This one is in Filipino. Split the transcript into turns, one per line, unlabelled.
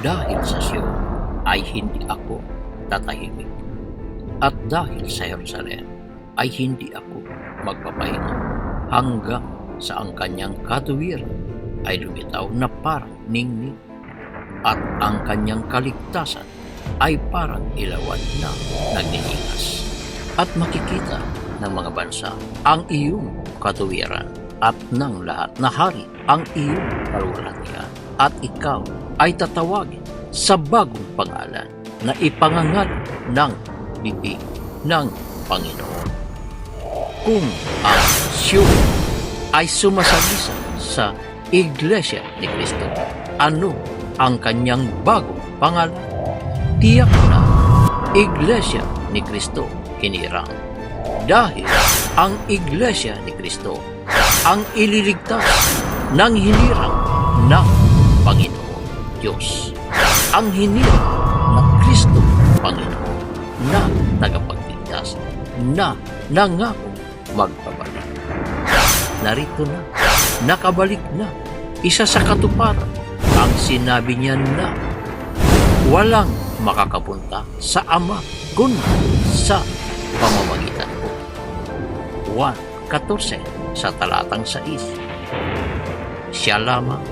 Dahil sa Sion ay hindi ako tatahimik. At dahil sa Jerusalem ay hindi ako magpapahinga hanggang sa ang kanyang katuwiran ay lumitaw na parang ningning at ang kanyang kaligtasan ay parang ilawan na nagniningas. At makikita ng mga bansa ang iyong katuwiran at ng lahat na hari ang iyong kaluwalhatian at ikaw ay tatawagin sa bagong pangalan na ipangangal ng bibig ng Panginoon. Kung ang Sion ay sumasalisa sa Iglesia ni Cristo, ano ang kanyang bagong pangalan? Tiyak na Iglesia ni Cristo hinirang. Dahil ang Iglesia ni Cristo ang ililigtas ng hinirang ng Panginoon Diyos. Ang hinirang na Kristo Panginoon na tagapagligtas na nangako magpabalik. Narito na, nakabalik na, isa sa katuparan ang sinabi niya na walang makakapunta sa Ama kundi sa pamamagitan ko. 1.14 sa talatang 6 Siya lamang